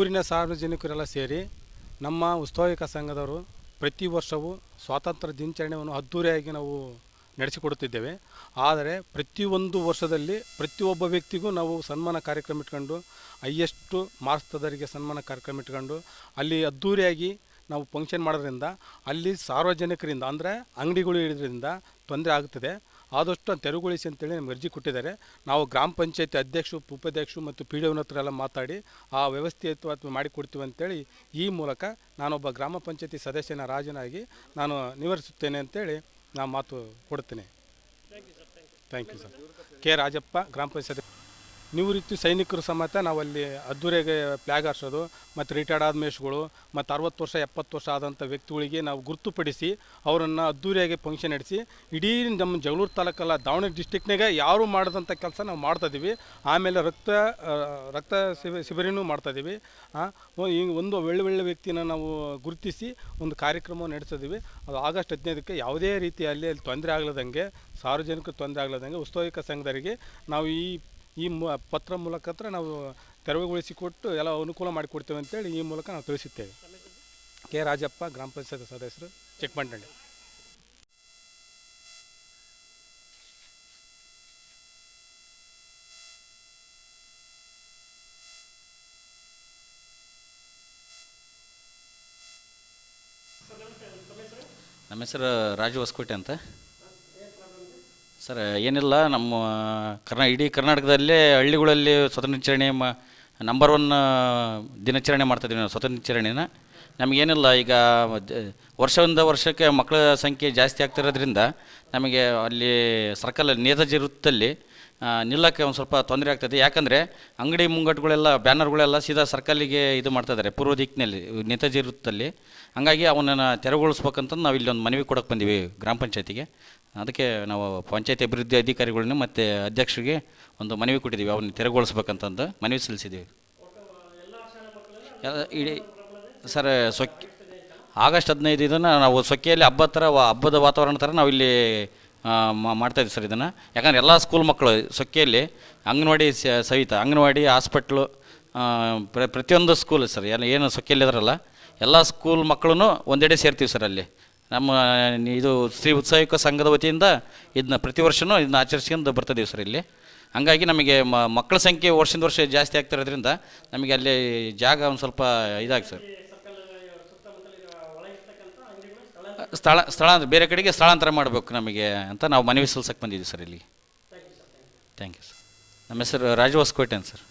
ಊರಿನ ಸಾರ್ವಜನಿಕರೆಲ್ಲ ಸೇರಿ ನಮ್ಮ ಉತ್ಸವಿಕ ಸಂಘದವರು ಪ್ರತಿ ವರ್ಷವೂ ಸ್ವಾತಂತ್ರ್ಯ ದಿನಾಚರಣೆಯನ್ನು ಅದ್ಧೂರಿಯಾಗಿ ನಾವು ನಡೆಸಿಕೊಡುತ್ತಿದ್ದೇವೆ. ಆದರೆ ಪ್ರತಿಯೊಂದು ವರ್ಷದಲ್ಲಿ ಪ್ರತಿಯೊಬ್ಬ ವ್ಯಕ್ತಿಗೂ ನಾವು ಸನ್ಮಾನ ಕಾರ್ಯಕ್ರಮ ಇಟ್ಕೊಂಡು, ಹೈಯೆಸ್ಟು ಮಾರ್ಕ್ಸ್ದವರಿಗೆ ಸನ್ಮಾನ ಕಾರ್ಯಕ್ರಮ ಇಟ್ಕೊಂಡು, ಅಲ್ಲಿ ಅದ್ಧೂರಿಯಾಗಿ ನಾವು ಫಂಕ್ಷನ್ ಮಾಡೋದ್ರಿಂದ, ಅಲ್ಲಿ ಸಾರ್ವಜನಿಕರಿಂದ, ಅಂದರೆ ಅಂಗಡಿಗಳು ಇಡೋದ್ರಿಂದ ತೊಂದರೆ ಆಗುತ್ತದೆ ಆದಷ್ಟು ತೆರವುಗೊಳಿಸಿ ಅಂತೇಳಿ ನಮ್ಗೆ ಅರ್ಜಿ ಕೊಟ್ಟಿದ್ದಾರೆ. ನಾವು ಗ್ರಾಮ ಪಂಚಾಯತಿ ಅಧ್ಯಕ್ಷರು ಉಪಾಧ್ಯಕ್ಷರು ಮತ್ತು ಪಿ ಡಿ ಹತ್ರ ಎಲ್ಲ ಮಾತಾಡಿ ಆ ವ್ಯವಸ್ಥಿತವಾಗಿ ಮಾಡಿಕೊಡ್ತೀವಿ ಅಂತೇಳಿ ಈ ಮೂಲಕ ನಾನೊಬ್ಬ ಗ್ರಾಮ ಪಂಚಾಯತಿ ಸದಸ್ಯನ ರಾಜನಾಗಿ ನಾನು ನಿವರಿಸುತ್ತೇನೆ ಅಂತೇಳಿ ನಾನು ಮಾತು ಕೊಡ್ತೇನೆ. Thank you sir K Rajappa ಗ್ರಾಮ ಪಂಚಾಯತ್ ನಿವೃತ್ತಿ ಸೈನಿಕರು ಸಮೇತ ನಾವಲ್ಲಿ ಅದ್ದೂರಿಗೆ ಫ್ಲ್ಯಾಗ್ ಹಾರಿಸೋದು, ಮತ್ತು ರಿಟೈರ್ಡ್ ಆದ ಮೇಷ್ಗಳು ಮತ್ತು ಅರವತ್ತು ವರ್ಷ, ಎಪ್ಪತ್ತು ವರ್ಷ ಆದಂಥ ವ್ಯಕ್ತಿಗಳಿಗೆ ನಾವು ಗುರುತುಪಡಿಸಿ ಅವರನ್ನು ಅದ್ದೂರಿಯಾಗಿ ಫಂಕ್ಷನ್ ನಡೆಸಿ, ಇಡೀ ನಮ್ಮ ಜಗಳೂರು ತಾಲೂಕಲ್ಲ ದಾವಣಗೆರೆ ಡಿಸ್ಟಿಕ್ನಾಗೆ ಯಾರು ಮಾಡಿದಂಥ ಕೆಲಸ ನಾವು ಮಾಡ್ತಾಯಿದ್ದೀವಿ ಆಮೇಲೆ ರಕ್ತ ರಕ್ತ ಶಿಬಿ, ಶಿಬಿರನೂ ಮಾಡ್ತಾಯಿದ್ದೀವಿ ಈ ಒಂದು ಒಳ್ಳೆ ಒಳ್ಳೆ ವ್ಯಕ್ತಿನ ನಾವು ಗುರುತಿಸಿ ಒಂದು ಕಾರ್ಯಕ್ರಮ ನಡೆಸಿದ್ದೀವಿ ಅದು ಆಗಸ್ಟ್ ಹದಿನೈದಕ್ಕೆ ಯಾವುದೇ ರೀತಿಯಲ್ಲಿ ಅಲ್ಲಿ ತೊಂದರೆ ಆಗ್ಲದಂಗೆ ಸಾರ್ವಜನಿಕ ತೊಂದರೆ ಆಗ್ಲದಂಗೆ ಉತ್ಸವಿಕ ಸಂಘದವರಿಗೆ ನಾವು ಈ ಈ ಮ, ಪತ್ರ ಮೂಲಕ ಹತ್ರ ನಾವು ತೆರವುಗೊಳಿಸಿಕೊಟ್ಟು ಎಲ್ಲ ಅನುಕೂಲ ಮಾಡಿಕೊಡ್ತೇವೆ ಅಂತೇಳಿ ಈ ಮೂಲಕ ನಾವು ತಿಳಿಸುತ್ತೇವೆ ಕೆ ರಾಜಪ್ಪ, ಗ್ರಾಮ ಪಂಚಾಯತ್ ಸದಸ್ಯರು ಚಿಕ್ಕಮಂಡಳ್ಳಿ ನಮ್ಮ ಹೆಸರು ರಾಜು ಹೊಸಕೋಟೆ ಅಂತ. ಸರ್, ಏನಿಲ್ಲ, ನಮ್ಮ ಕರ್ನಾ, ಇಡೀ ಕರ್ನಾಟಕದಲ್ಲೇ ಹಳ್ಳಿಗಳಲ್ಲಿ ಸ್ವತಂತ್ರ ದಿನಾಚರಣೆ ಮ ನಂಬರ್ ಒನ್ ದಿನಾಚರಣೆ ಮಾಡ್ತಾಯಿದ್ದೀವಿ ನಾವು, ಸ್ವತಂತ್ರ ದಿನಾಚರಣೆನ. ನಮಗೇನಿಲ್ಲ, ಈಗ ವರ್ಷದಿಂದ ವರ್ಷಕ್ಕೆ ಮಕ್ಕಳ ಸಂಖ್ಯೆ ಜಾಸ್ತಿ ಆಗ್ತಿರೋದ್ರಿಂದ ನಮಗೆ ಅಲ್ಲಿ ಸರ್ಕಲ್ ನೇತಾಜಿ ವೃತ್ತದಲ್ಲಿ ನಿಲ್ಲಕ್ಕೆ ಒಂದು ಸ್ವಲ್ಪ ತೊಂದರೆ ಆಗ್ತದೆ. ಯಾಕಂದರೆ ಅಂಗಡಿ ಮುಂಗಟ್ಟುಗಳೆಲ್ಲ, ಬ್ಯಾನರ್ಗಳೆಲ್ಲ ಸೀದಾ ಸರ್ಕಲ್ಲಿಗೆ ಇದು ಮಾಡ್ತಾ ಇದ್ದಾರೆ ಪೂರ್ವ ದಿಕ್ಕಿನಲ್ಲಿ, ನೇತಾಜಿ ವೃತ್ತದಲ್ಲಿ ಹಂಗಾಗಿ ಅವನನ್ನು ತೆರವುಗೊಳಿಸ್ಬೇಕಂತ ನಾವು ಒಂದು ಮನವಿ ಕೊಡೋಕೆ ಬಂದೀವಿ ಗ್ರಾಮ ಪಂಚಾಯತಿಗೆ. ಅದಕ್ಕೆ ನಾವು ಪಂಚಾಯತ್ ಅಭಿವೃದ್ಧಿ ಅಧಿಕಾರಿಗಳನ್ನ ಮತ್ತು ಅಧ್ಯಕ್ಷರಿಗೆ ಒಂದು ಮನವಿ ಕೊಟ್ಟಿದ್ದೀವಿ ಅವನ್ನ ತೆರವುಗೊಳಿಸ್ಬೇಕಂತಂದು ಮನವಿ ಸಲ್ಲಿಸಿದ್ದೀವಿ ಇಡೀ ಸರ್, ಸೊಕ್ಕೆ, ಆಗಸ್ಟ್ ಹದಿನೈದು ಇದನ್ನು ನಾವು ಸೊಕ್ಕೆಯಲ್ಲಿ ಹಬ್ಬದ ಥರ ಹಬ್ಬದ ವಾತಾವರಣ ಥರ ನಾವು ಇಲ್ಲಿ ಮಾಡ್ತಾ ಇದ್ದೀವಿ ಸರ್ ಇದನ್ನು. ಯಾಕಂದ್ರೆ ಎಲ್ಲ ಸ್ಕೂಲ್ ಮಕ್ಕಳು ಸೊಕ್ಕೆಯಲ್ಲಿ ಅಂಗನವಾಡಿ ಸ- ಸಹಿತ ಅಂಗನವಾಡಿ ಹಾಸ್ಪಿಟ್ಲು ಪ್ರ, ಪ್ರತಿಯೊಂದು ಸ್ಕೂಲ್ ಸರ್ ಏನು ಸೊಕ್ಕೆಯಲ್ಲಿ ಇದ್ರಲ್ಲ, ಎಲ್ಲ ಸ್ಕೂಲ್ ಮಕ್ಕಳು ಒಂದೆಡೆ ಸೇರ್ತೀವಿ ಸರ್ ಅಲ್ಲಿ. ನಮ್ಮ, ಇದು ಶ್ರೀ ಉತ್ಸಾಹಿಕ ಸಂಘದ ವತಿಯಿಂದ ಇದನ್ನ ಪ್ರತಿ ವರ್ಷವೂ ಇದನ್ನ ಆಚರಿಸ್ಕೊಂಡು ಬರ್ತದೆ ಸರ್ ಇಲ್ಲಿ. ಹಂಗಾಗಿ ನಮಗೆ ಮಕ್ಕಳ ಸಂಖ್ಯೆ ವರ್ಷದಿಂದ ವರ್ಷ ಜಾಸ್ತಿ ಆಗ್ತಿರೋದ್ರಿಂದ ನಮಗೆ ಅಲ್ಲಿ ಜಾಗ ಒಂದು ಸ್ವಲ್ಪ ಇದಾಗಿ ಸರ್. ಸ್ಥಳ ಸ್ಥಳ ಅಂದರೆ ಬೇರೆ ಕಡೆಗೆ ಸ್ಥಳಾಂತರ ಮಾಡಬೇಕು ನಮಗೆ ಅಂತ ನಾವು ಮನವಿ ಸಲ್ಸಕ್ಕೆ ಬಂದಿದ್ದೀವಿ ಸರ್ ಇಲ್ಲಿ. ಥ್ಯಾಂಕ್ ಯು ಸರ್ ನಮ್ಮ ಹೆಸರು ರಾಜವಾಸ್ಕೋಟೆ ಅಂತ ಸರ್.